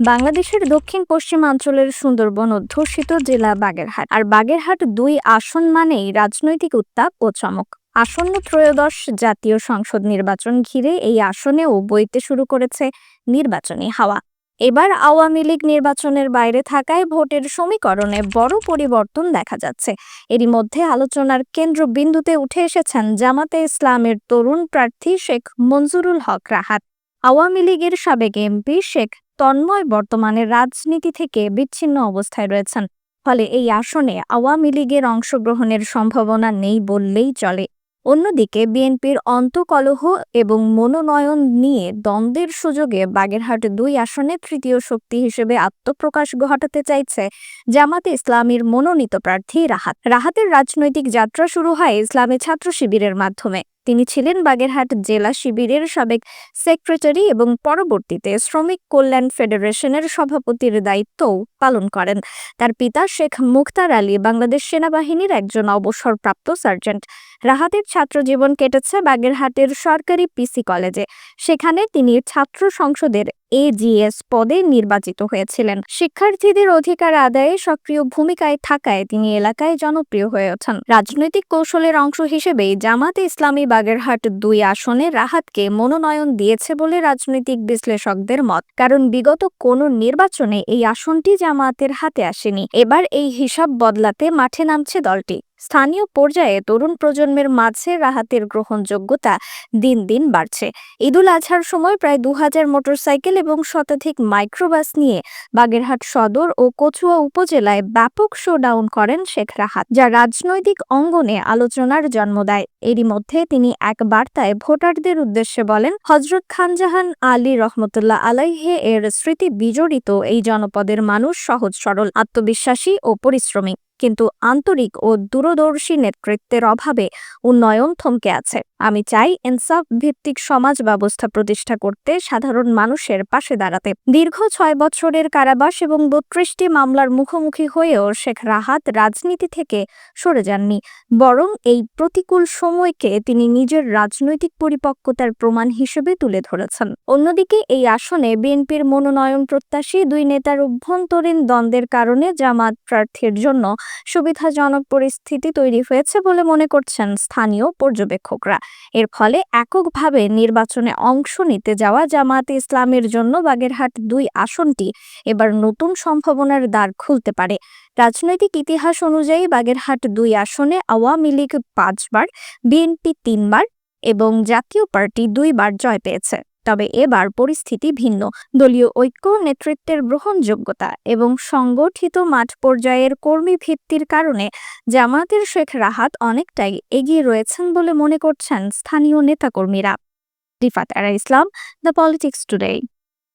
বাংলাদেশের দক্ষিণ পশ্চিমাঞ্চলের সুন্দরবন অধ্যুষিত জেলা বাগেরহাট। আর বাগেরহাট দুই আসন মানেই রাজনৈতিক উত্তাপ ও চমক। আসন্ন ত্রয়োদশ জাতীয় সংসদ নির্বাচন ঘিরে এই আসনেও বইতে শুরু করেছে নির্বাচনী হাওয়া। এবার আওয়ামী লীগ নির্বাচনের বাইরে থাকায় ভোটের সমীকরণে বড় পরিবর্তন দেখা যাচ্ছে। এরই মধ্যে আলোচনার কেন্দ্রবিন্দুতে উঠে এসেছেন জামাতে ইসলামের তরুণ প্রার্থী শেখ মঞ্জুরুল হক রাহাত। আওয়ামী লীগের সাবেক এমপি শেখ তন্ময় বর্তমানে রাজনীতি থেকে বিচ্ছিন্ন অবস্থায় রয়েছেন। ফলে এই আসনে আওয়ামী লীগের অংশগ্রহণের সম্ভাবনা নেই বললেই চলে। অন্যদিকে বিএনপির অন্তকলহ এবং মনোনয়ন নিয়ে দ্বন্দ্বের সুযোগে বাগেরহাট দুই আসনে তৃতীয় শক্তি হিসেবে আত্মপ্রকাশ ঘটাতে চাইছে জামাতে ইসলামীর মনোনীত প্রার্থী রাহাত। রাহাতের রাজনৈতিক যাত্রা শুরু হয় ইসলামী ছাত্র শিবিরের মাধ্যমে। তিনি ছিলেন বাগেরহাট জেলা শিবিরের সাবেক সেক্রেটারি এবং পরবর্তীতে শ্রমিক কল্যাণ ফেডারেশনের সভাপতির দায়িত্বও পালন করেন। তার পিতা শেখ মুখতার আলী বাংলাদেশ সেনাবাহিনীর একজন অবসরপ্রাপ্ত সার্জেন্ট। রাহাতের ছাত্র জীবন কেটেছে বাগেরহাটের সরকারি পিসি কলেজে। সেখানে তিনি ছাত্র সংসদের এজিএস পদে নির্বাচিত হয়েছিলেন। শিক্ষার্থীদের অধিকার আদায়ে সক্রিয় ভূমিকায় থাকায় তিনি এলাকায় জনপ্রিয় হয়ে ওঠেন। রাজনৈতিক কৌশলের অংশ হিসেবেই জামাতে ইসলামী বাগেরহাট দুই আসনে রাহাতকে মনোনয়ন দিয়েছে বলে রাজনৈতিক বিশ্লেষকদের মত। কারণ বিগত কোনো নির্বাচনে এই আসনটি জামাতের হাতে আসেনি। এবার এই হিসাব বদলাতে মাঠে নামছে দলটি। স্থানীয় পর্যায়ে তরুণ প্রজন্মের মাঝে রাহাতের গ্রহণযোগ্যতা দিন দিন বাড়ছে। ঈদুল আজহার সময় প্রায় দু হাজার মোটরসাইকেল এবং শতাধিক মাইক্রোবাস নিয়ে বাগেরহাট সদর ও কচুয়া উপজেলায় ব্যাপক শোডাউন করেন শেখ রাহাত, যা রাজনৈতিক অঙ্গনে আলোচনার জন্ম দেয়। এরই মধ্যে তিনি এক বার্তায় ভোটারদের উদ্দেশ্যে বলেন হজরত খানজাহান আলী রহমতুল্লাহ আলাইহে এর স্মৃতি বিজড়িত এই জনপদের মানুষ সহজ সরল, আত্মবিশ্বাসী ও পরিশ্রমী। কিন্তু আন্তরিক ও দূরদর্শী নেতৃত্বের অভাবে উন্নয়ন থমকে আছে। আমি চাই ইনসাফ ভিত্তিক সমাজ ব্যবস্থা প্রতিষ্ঠা করতে সাধারণ মানুষের পাশে দাঁড়াতে। দীর্ঘ ছয় বছরের কারাবাস এবং বত্রিশটি মামলার মুখোমুখি হয়েও শেখ রাহাত রাজনীতি থেকে সরে যাননি, বরং এই প্রতিকূল সময়কে তিনি নিজের রাজনৈতিক পরিপক্কতার প্রমাণ হিসেবে তুলে ধরেছেন। অন্যদিকে এই আসনে বিএনপির মনোনয়ন প্রত্যাশী দুই নেতার অভ্যন্তরীণ দ্বন্দ্বের কারণে জামাত প্রার্থীর জন্য সুবিধাজনক পরিস্থিতি তৈরি হয়েছে বলে মনে করছেন স্থানীয় পর্যবেক্ষকরা। এর ফলে এককভাবে নির্বাচনে অংশ নিতে যাওয়া জামায়াতে ইসলামের জন্য বাগেরহাট দুই আসনটি এবার নতুন সম্ভাবনার দ্বার খুলতে পারে। রাজনৈতিক ইতিহাস অনুযায়ী বাগেরহাট দুই আসনে আওয়ামী লীগ পাঁচবার, বিএনপি তিনবার এবং জাতীয় পার্টি দুইবার জয় পেয়েছে। তবে এবার পরিস্থিতি ভিন্ন। দলীয় ঐক্য, নেতৃত্বের গ্রহণযোগ্যতা এবং সংগঠিত মাঠ পর্যায়ের কর্মী ভিত্তির কারণে জামায়াতের শেখ রাহাত অনেকটাই এগিয়ে রয়েছেন বলে মনে করছেন স্থানীয় নেতাকর্মীরা। Rifat Ara Islam, the politics today.